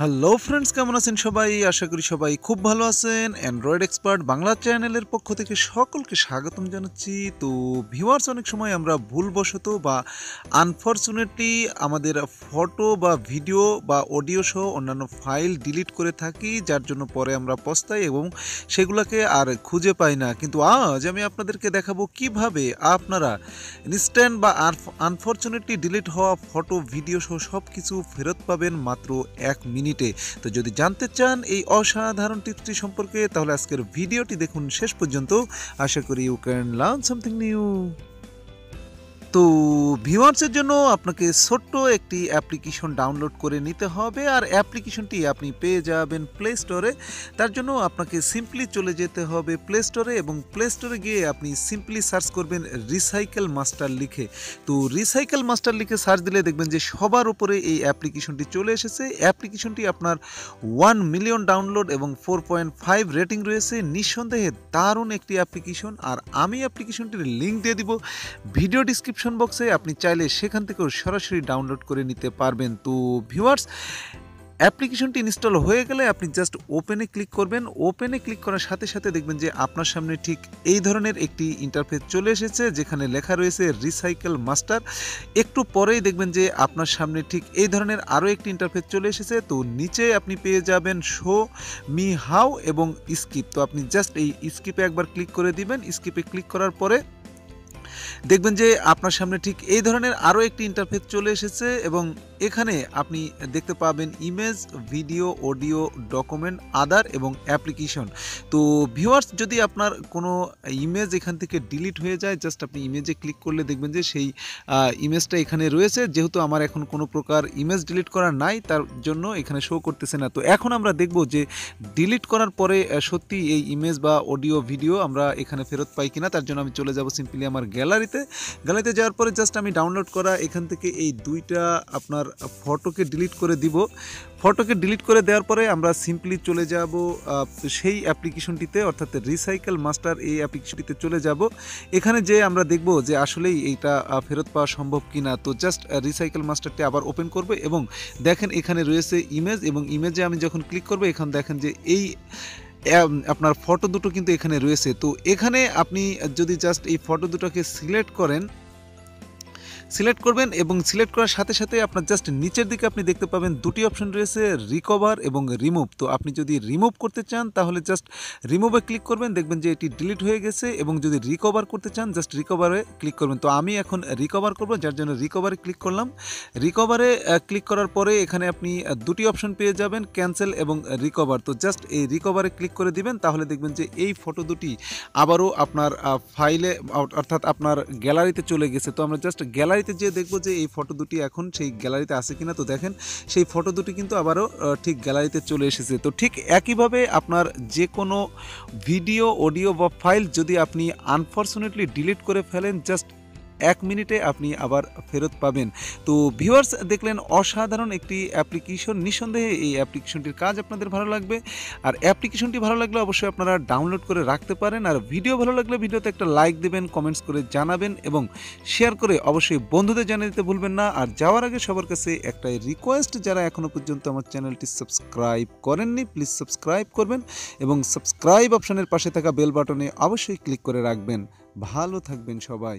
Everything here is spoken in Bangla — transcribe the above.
হ্যালো ফ্রেন্ডস কেমন আছেন সবাই? আশা করি সবাই খুব ভালো আছেন। অ্যান্ড্রয়েড এক্সপার্ট বাংলা চ্যানেলের পক্ষ থেকে সকলকে স্বাগতম জানাচ্ছি। তো ভিউয়ার্স অনেক সময় আমরা ভুলবশত বা আনফর্চুনেটলি আমাদের ফটো বা ভিডিও বা অডিও সহ অন্যান্য ফাইল ডিলিট করে থাকি, যার জন্য পরে আমরা পস্তাই এবং সেগুলোকে আর খুঁজে পাই না। কিন্তু আজ আমি আপনাদেরকে দেখাবো কীভাবে আপনারা ইনস্ট্যান্ট বা আনফর্চুনেটলি ডিলিট হওয়া ফটো ভিডিও সহ সব কিছু ফেরত পাবেন মাত্র এক মিনিটে তো যদি জানতে চান এই অসাধারণ টিপসটি সম্পর্কে, তাহলে আজকের ভিডিওটি দেখুন শেষ পর্যন্ত। আশা করি you can learn something new তো ভিউয়ার্সের জন্য আপনাকে ছোট্ট একটি অ্যাপ্লিকেশন ডাউনলোড করে নিতে হবে আর অ্যাপ্লিকেশনটি আপনি পেয়ে যাবেন প্লে স্টোরে তার জন্য আপনাকে সিম্পলি চলে যেতে হবে প্লে স্টোরে এবং প্লে স্টোরে গিয়ে আপনি সিম্পলি সার্চ করবেন রিসাইকেল মাস্টার লিখে। তো রিসাইকেল মাস্টার লিখে সার্চ দিলে দেখবেন যে সবার উপরে এই অ্যাপ্লিকেশনটি চলে এসেছে। অ্যাপ্লিকেশনটি আপনার ওয়ান মিলিয়ন ডাউনলোড এবং ফোর পয়েন্ট ফাইভ রেটিং রয়েছে। নিঃসন্দেহে দারুণ একটি অ্যাপ্লিকেশন আর আমি অ্যাপ্লিকেশনটির লিঙ্ক দিয়ে দিব। ভিডিও ডিসক্রিপশন ডিসক্রিপশন বক্সে আপনি চাইলে সেখান থেকেও সরাসরি ডাউনলোড করে নিতে পারবেন। তো ভিউয়ার্স অ্যাপ্লিকেশনটি ইনস্টল হয়ে গেলে আপনি জাস্ট ওপেনে ক্লিক করবেন। ওপেনে ক্লিক করার সাথে সাথে দেখবেন যে আপনার সামনে ঠিক এই ধরনের একটি ইন্টারফেস চলে এসেছে, যেখানে লেখা রয়েছে রিসাইকেল মাস্টার একটু পরেই দেখবেন যে আপনার সামনে ঠিক এই ধরনের আরও একটি ইন্টারফেস চলে এসেছে। তো নিচে আপনি পেয়ে যাবেন শো মি হাউ এবং স্কিপ তো আপনি জাস্ট এই স্কিপে একবার ক্লিক করে দিবেন। স্কিপে ক্লিক করার পরে দেখবেন যে আপনার সামনে ঠিক এই ধরনের আরও একটি ইন্টারফেস চলে এসেছে এবং এখানে আপনি দেখতে পাবেন image, video, audio, document other এবং অ্যাপ্লিকেশন। তো ভিউয়ার্স, যদি আপনার কোনো ইমেজ এখান থেকে ডিলিট হয়ে যায়, জাস্ট আপনি ইমেজে ক্লিক করলে দেখবেন যে সেই ইমেজটা এখানে রয়েছে। যেহেতু আমার এখন কোনো প্রকার ইমেজ ডিলিট করা নাই, তার জন্য এখানে শো করতেছে না। তো এখন আমরা দেখব যে ডিলিট করার পরে সত্যি এই ইমেজ বা অডিও, ভিডিও আমরা এখানে ফেরত পাই কিনা, তার জন্য আমি চলে যাব সিম্পলি আমার গ্যালারিতে। গ্যালারিতে যাওয়ার পরে জাস্ট আমি ডাউনলোড করা এখান থেকে এই দুইটা আপনার ফটোকে ডিলিট করে দিব। ফটোকে ডিলিট করে দেওয়ার পরে আমরা সিম্পলি চলে যাব সেই অ্যাপ্লিকেশনটিতে অর্থাৎ রিসাইকেল মাস্টার এই অ্যাপ্লিকেশনটিতে চলে যাব। এখানে যে আমরা দেখব যে আসলেই এইটা ফেরত পাওয়া সম্ভব কি না তো জাস্ট রিসাইকেল মাস্টারটি আবার ওপেন করব এবং দেখেন এখানে রয়েছে ইমেজ এবং ইমেজে আমি যখন ক্লিক করব, এখানে দেখেন যে এই আপনার ফটো দুটো কিন্তু এখানে রয়েছে। তো এখানে আপনি যদি জাস্ট এই ফটো দুটোকে সিলেক্ট করেন সিলেক্ট করবেন এবং সিলেক্ট করার সাথে সাথে আপনার জাস্ট নিচের দিকে আপনি দেখতে পাবেন দুটি অপশন রয়েছে রিকভার এবং রিমুভ তো আপনি যদি রিমুভ করতে চান, তাহলে জাস্ট রিমুভে ক্লিক করবেন, দেখবেন যে এটি ডিলিট হয়ে গেছে এবং যদি রিকভার করতে চান জাস্ট রিকভারে ক্লিক করবেন। তো আমি এখন রিকভার করব, যার জন্য রিকভারে ক্লিক করলাম। রিকভারে ক্লিক করার পরে এখানে আপনি দুটি অপশন পেয়ে যাবেন ক্যান্সেল এবং রিকভার তো জাস্ট এই রিকভারে ক্লিক করে দিবেন, তাহলে দেখবেন যে এই ফটো দুটি আবারও আপনার ফাইলে অর্থাৎ আপনার গ্যালারিতে চলে গেছে। তো আমরা জাস্ট গ্যালারি গ্যালারিতে যে দেখব যে এই ফটো দুটি এখন সেই গ্যালারিতে আছে কিনা, তো দেখেন সেই ফটো দুটি কিন্তু আবারও ঠিক গ্যালারিতে চলে এসেছে। তো ঠিক একইভাবে আপনার যে কোনো ভিডিও, অডিও বা ফাইল যদি আপনি আনফর্চুনেটলি ডিলিট করে ফেলেন জাস্ট এক মিনিটে আপনি আবার ফেরত পাবেন। তো ভিউয়ার্স দেখলেন অসাধারণ একটি অ্যাপ্লিকেশন নিঃসন্দেহে এই অ্যাপ্লিকেশনটির কাজ আপনাদের ভালো লাগবে। আর অ্যাপ্লিকেশনটি ভালো লাগলে অবশ্যই আপনারা ডাউনলোড করে রাখতে পারেন। আর ভিডিও ভালো লাগলে ভিডিওতে একটা লাইক দেবেন কমেন্টস করে জানাবেন এবং শেয়ার করে অবশ্যই বন্ধুদের জানিয়ে দিতে ভুলবেন না। আর যাওয়ার আগে সবার কাছে একটাই রিকোয়েস্ট যারা এখনও পর্যন্ত আমার চ্যানেলটি সাবস্ক্রাইব করেননি প্লিজ সাবস্ক্রাইব করবেন এবং সাবস্ক্রাইব অপশনের পাশে থাকা বেল বাটনে অবশ্যই ক্লিক করে রাখবেন। ভালো থাকবেন সবাই।